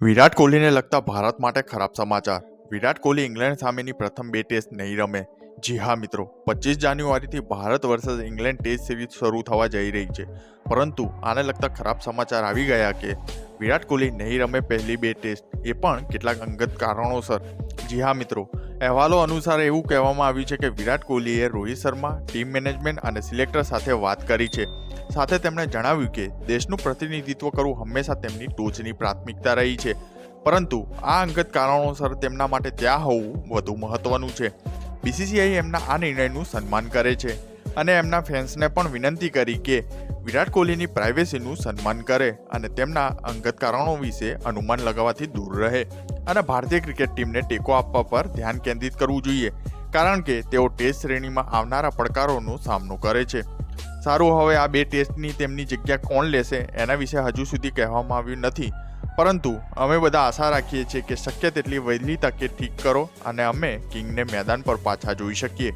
વિરાટ કોહલીને લગતા ભારત માટે ખરાબ સમાચાર. વિરાટ કોહલી ઇંગ્લેન્ડ સામેની પ્રથમ બે ટેસ્ટ નહીં રમે. જી હા મિત્રો, પચીસ જાન્યુઆરીથી Bharat versus England test series શરૂ થવા જઈ રહી છે. પરંતુ આને લગતા ખરાબ સમાચાર આવી ગયા કે વિરાટ કોહલી નહીં રમે પહેલી બે ટેસ્ટ. એ પણ કેટલાક અંગત કારણોસર. જી હા મિત્રો અહેવાલો અનુસાર એવું કહેવામાં આવ્યું છે કે વિરાટ કોહલીએ રોહિત શર્મા, ટીમ મેનેજમેન્ટ અને સિલેક્ટર સાથે વાત કરી છે. સાથે તેમણે જણાવ્યું કે દેશનું પ્રતિનિધિત્વ કરવું હંમેશા તેમની ટોચની પ્રાથમિકતા રહી છે. પરંતુ આ અંગત કારણોસર તેમના માટે ત્યાં હોવું વધુ મહત્વનું છે. બીસીસીઆઈ એમના આ નિર્ણયનું સન્માન કરે છે. અને એમના ફેન્સને પણ વિનંતી કરી કે વિરાટ કોહલીની પ્રાઇવેસીનું સન્માન કરે અને તેમના અંગત કારણો વિશે અનુમાન લગાવવાથી દૂર રહે. અને ભારતીય ક્રિકેટ ટીમને ટેકો આપવા પર ધ્યાન કેન્દ્રિત કરવું જોઈએ, કારણ કે તેઓ ટેસ્ટ શ્રેણીમાં આવનારા પડકારોનો સામનો કરે છે. સારું, હવે આ બે ટેસ્ટની તેમની જગ્યા કોણ લેશે એના વિશે હજુ સુધી કહેવામાં આવ્યું નથી. પરંતુ અમે બધા આશા રાખીએ છીએ કે શક્ય તેટલી વહેલી તકે ઠીક કરો અને અમે કિંગને મેદાન પર પાછા જોઈ શકીએ.